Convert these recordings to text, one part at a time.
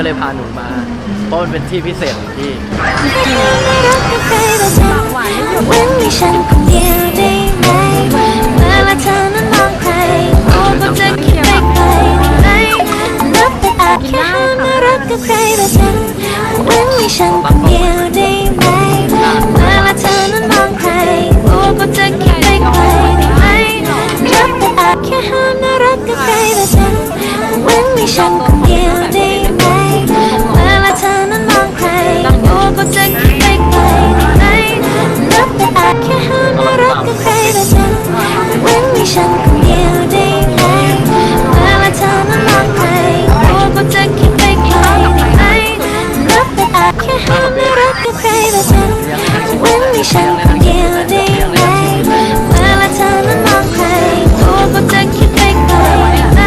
ก็เลยพาหนูมา เพราะมันเป็นที่พิเศษของพี่หวานไม่หยุดเว้นให้ฉันคนเดียวได้ไหมเวลาเธอนั้นมองใครโอ้ก็จะคิดไปไกลไหมนับแต่อาจแค่ห้ามน่ารักกับใครแบบฉันเว้นให้ฉันคนเดียวได้ไหม ฉันคนเดียวได้ไหมเวลาเธอนั้นมองใครโอ้ก็จะคิดไปไกลได้ไหมนับแต่อาจแค่ห้ามน่รักกับใครแบบฉันเว้นให้ฉันคนเดียวได้ไหมเวลาเธอนั้นมองใครโอ้ก็จะคิดไปไกลได้ไหม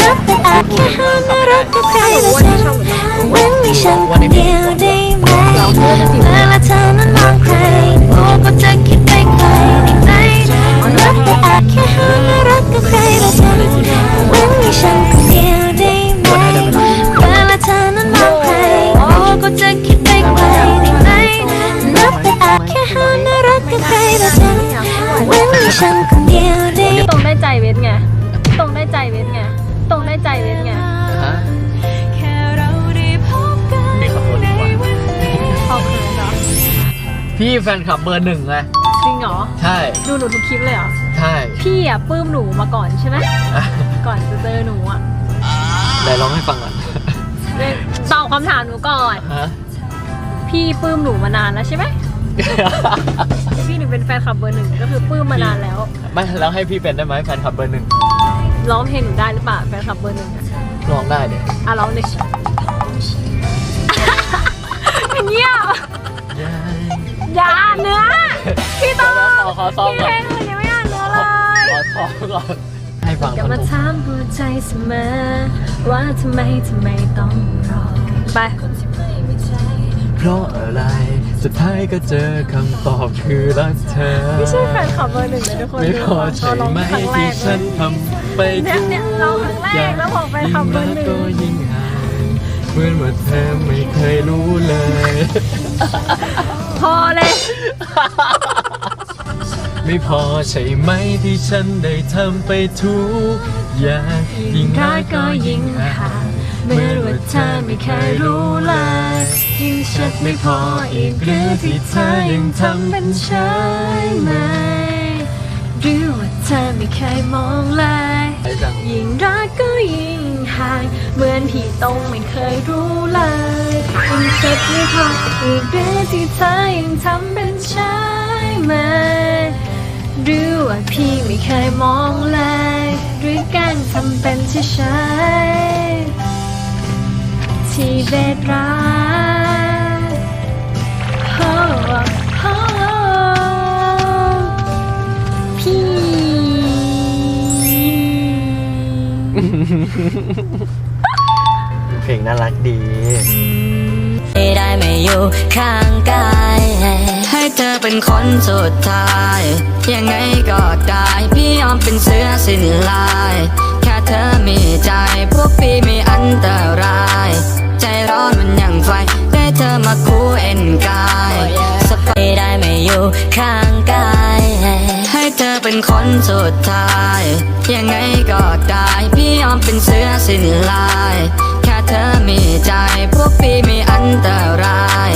นับแต่อาจแค่ห้ามน่รักกับใครแบบฉันเว้นให้ฉันคนเดียว ฉันคนเดียวได้ไหมตรงได้ใจเวทไง ตรงได้ใจเวทไง ตรงได้ใจเวทไงฮะแค่เราได้พบกันพี่ขอโทษดีกว่าเขาเขินเหรอพี่แฟนคลับเบอร์หนึ่งไงจริงเหรอ ใช่ ดูหนูทุกคลิปเลยเหรอ ใช่ พี่อะปลื้มหนูมาก่อนใช่ไหมอะก่อนจะเจอหนูอะไหนร้องให้ฟังก่อนเลยตอบคำถามหนูก่อนฮะพี่ปลื้มหนูมานานแล้วใช่ไหมพี่หนู เป็นแฟนคลับเบอร์หนึ่งก็คือปลื้มมานานแล้ว ไม่แล้วให้พี่เป็นได้ไหมแฟนคลับเบอร์หนึ่งร้องเพลงหนูได้หรือเปล่าแฟนคลับเบอร์หนึ่งอะร้องได้เดี๋ยวอะร้องดิอย่างเงี้ยอย่าอ่านเนื้อพี่ต้องขอขอซ้อมพี่ก่เพอนลงอื่นยังไม่อ่านเนื้อเลย ขอซ้อมก่อนให้ฟังอย่าคนมาผมถามหัวใจเสมอว่าทำไมทำไมต้องรอไป เพราะอะไร สุดท้ายก็เจอคำตอบคือรักเธอ ไม่ใช่แฟนคลับเบอร์หนึ่งเลยทุกคนไม่พอใช่เราร้องไหมครั้งแรที่กเลฉัยนทำไปเนี่ยเนี่ยเราครั้งแรกแล้วบอกแฟนคลับเบอร์หนึ่งยิ่งรักก็ยิ่งห่างเหมือนว่าเธอไม่เคยรู้เลย พอเลย ไม่พอใช่ไหมที่ฉันได้ทำไปทุกอย่างยิ่งรักก็ยิ่งห่างเหมือนว่าเธอ ไม่เคยรู้เลยยิ่งชัดไม่พออีกหรือที่เธอยังทำเป็นใช่ไหมหรือว่าเธอไม่เคยมองเลยยิ่งรักก็ยิ่งห่างเหมือนพี่ตรงไม่เคยรู้เลยยิ่งเจ็บไม่พออีกหรือที่เธอยังทำเป็นใช่ไหมหรือว่าพี่ไม่เคยมองเลย หรือการทำเป็นเฉย ที่เบ็ดรักโอ้โอ้พี่เพลงน่ารักดีได้ไม่อยู่ข้างกาย ให้เธอเป็นคนสุดท้าย ยังไงก็ได้ พี่ยอมเป็นเสือสิ้นลาย แค่เธอมีใจ พวกพี่มีอันตราย อย่างไฟได้เธอมาคู่เอ็นกายสบายได้ไม่อยู่ข้างกาย ให้เธอเป็นคนสุดท้าย ยังไงก็ได้ พี่ยอมเป็นเสือสิ้นลาย แค่เธอมีใจพวกพี่มีอันตราย